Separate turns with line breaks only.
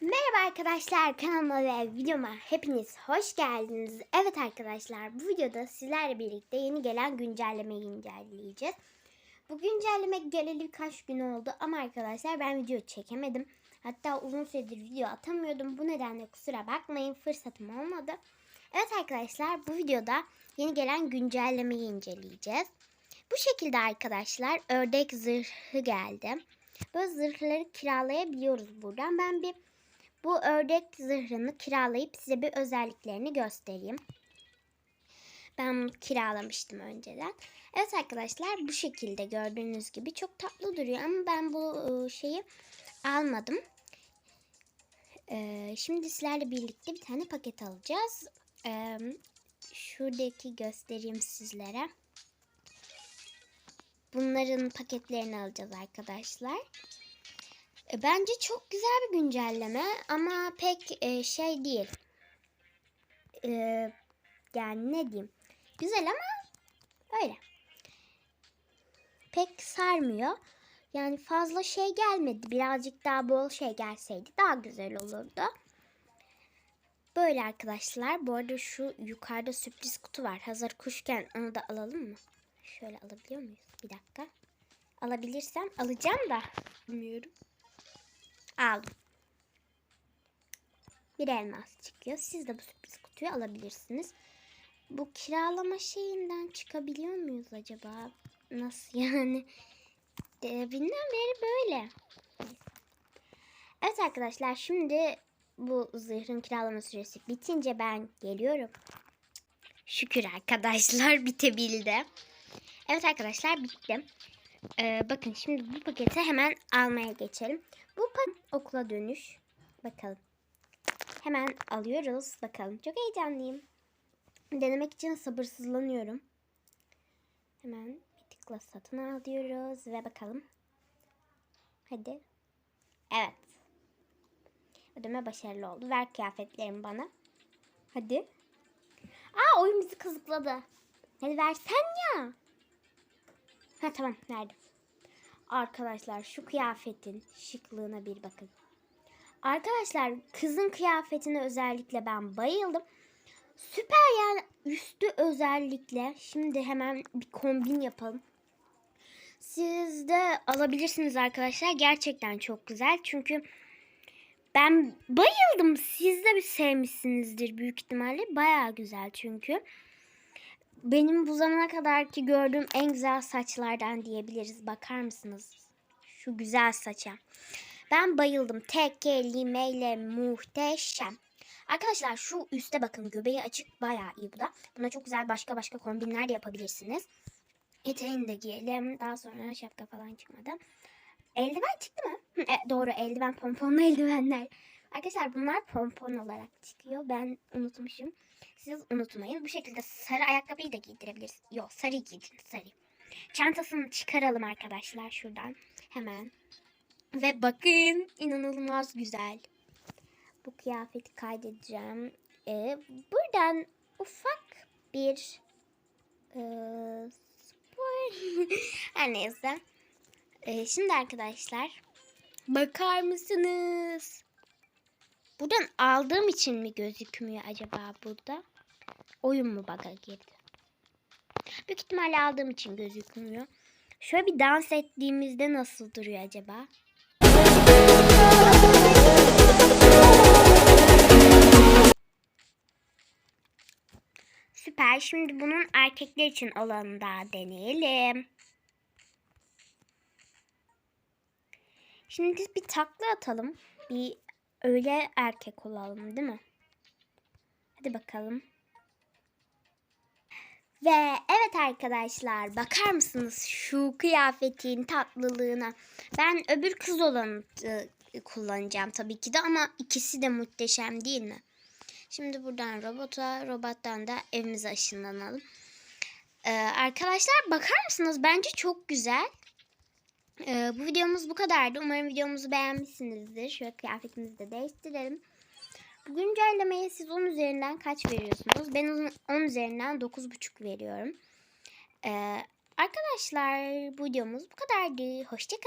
Merhaba arkadaşlar kanalıma ve videoma hepiniz hoş geldiniz. Evet arkadaşlar bu videoda sizlerle birlikte yeni gelen güncellemeyi inceleyeceğiz. Bu güncelleme geleli birkaç gün oldu ama arkadaşlar ben video çekemedim. Hatta uzun süredir video atamıyordum. Bu nedenle kusura bakmayın fırsatım olmadı. Evet arkadaşlar bu videoda yeni gelen güncellemeyi inceleyeceğiz. Bu şekilde arkadaşlar ördek zırhı geldi. Böyle zırhları kiralayabiliyoruz buradan. Ben bir bu ördek zırhını kiralayıp size bir özelliklerini göstereyim. Ben bunu kiralamıştım önceden. Evet arkadaşlar bu şekilde gördüğünüz gibi çok tatlı duruyor ama ben bu e, şeyi almadım. Ee, şimdi sizlerle birlikte bir tane paket alacağız. Ee, şuradaki göstereyim sizlere. Bunların paketlerini alacağız arkadaşlar. E, Bence çok güzel bir güncelleme ama pek e, şey değil. E, yani ne diyeyim? Güzel ama öyle. Pek sarmıyor. Yani fazla şey gelmedi. Birazcık daha bol şey gelseydi daha güzel olurdu. Böyle arkadaşlar. Bu arada şu yukarıda sürpriz kutu var. Hazır kuşken onu da alalım mı? Şöyle alabiliyor muyuz? Bir dakika. Alabilirsem alacağım da. Bilmiyorum. Aldım. Bir elmas çıkıyor. Siz de bu sürpriz kutuyu alabilirsiniz. Bu kiralama şeyinden çıkabiliyor muyuz acaba? Nasıl yani? De, bilmem beri böyle. Evet arkadaşlar şimdi bu zırhın kiralama süresi bitince ben geliyorum. Şükür arkadaşlar bitebildi. Evet arkadaşlar bitti. Ee, bakın şimdi bu paketi hemen almaya geçelim. Bu okula dönüş. Bakalım. Hemen alıyoruz. Bakalım. Çok heyecanlıyım. Denemek için sabırsızlanıyorum. Hemen bir tıkla satın al diyoruz ve bakalım. Hadi. Evet. Ödeme başarılı oldu. Ver kıyafetlerimi bana. Hadi. Aa oyun bizi kazıkladı. Hadi versen ya. Ha tamam verdim. Arkadaşlar şu kıyafetin şıklığına bir bakın. Arkadaşlar kızın kıyafetine özellikle ben bayıldım. Süper yani üstü özellikle. Şimdi hemen bir kombin yapalım. Siz de alabilirsiniz arkadaşlar. Gerçekten çok güzel. Çünkü ben bayıldım. Siz de bir sevmişsinizdir büyük ihtimalle. Baya güzel çünkü benim bu zamana kadarki gördüğüm en güzel saçlardan diyebiliriz. Bakar mısınız? Şu güzel saça. Ben bayıldım. Tek kelimeyle muhteşem. Arkadaşlar şu üste bakın. Göbeği açık bayağı iyi bu da. Buna çok güzel başka başka kombinler de yapabilirsiniz. Eteğini de giyelim. Daha sonra şapka falan çıkmadı. Eldiven çıktı mı? E, doğru eldiven pomponlu eldivenler. Arkadaşlar bunlar pompon olarak çıkıyor. Ben unutmuşum. Siz unutmayın. Bu şekilde sarı ayakkabıyı da giydirebiliriz. Yok sarı giydirin sarı. Çantasını çıkaralım arkadaşlar şuradan. Hemen. Ve bakın inanılmaz güzel. Bu kıyafeti kaydedeceğim. Ee, buradan ufak bir e, spor. Her neyse. Ee, şimdi arkadaşlar bakar mısınız? Buradan aldığım için mi gözükmüyor acaba burada? Oyun mu bug'a girdi? Büyük ihtimalle aldığım için gözükmüyor. Şöyle bir dans ettiğimizde nasıl duruyor acaba? Süper. Şimdi bunun erkekler için olanı da deneyelim. Şimdi bir takla atalım. Bir öyle erkek olalım değil mi? Hadi bakalım. Ve evet arkadaşlar bakar mısınız şu kıyafetin tatlılığına. Ben öbür kız olanı e, kullanacağım tabii ki de ama ikisi de muhteşem değil mi? Şimdi buradan robota, robottan da evimize ışınlanalım. Ee, arkadaşlar bakar mısınız? Bence çok güzel. Ee, bu videomuz bu kadardı. Umarım videomuzu beğenmişsinizdir. Şöyle kıyafetimizi de değiştirelim. Güncellemeye siz 10 üzerinden kaç veriyorsunuz? Ben 10 üzerinden 9,5 veriyorum. Ee, arkadaşlar bu videomuz bu kadardı. Hoşçakalın.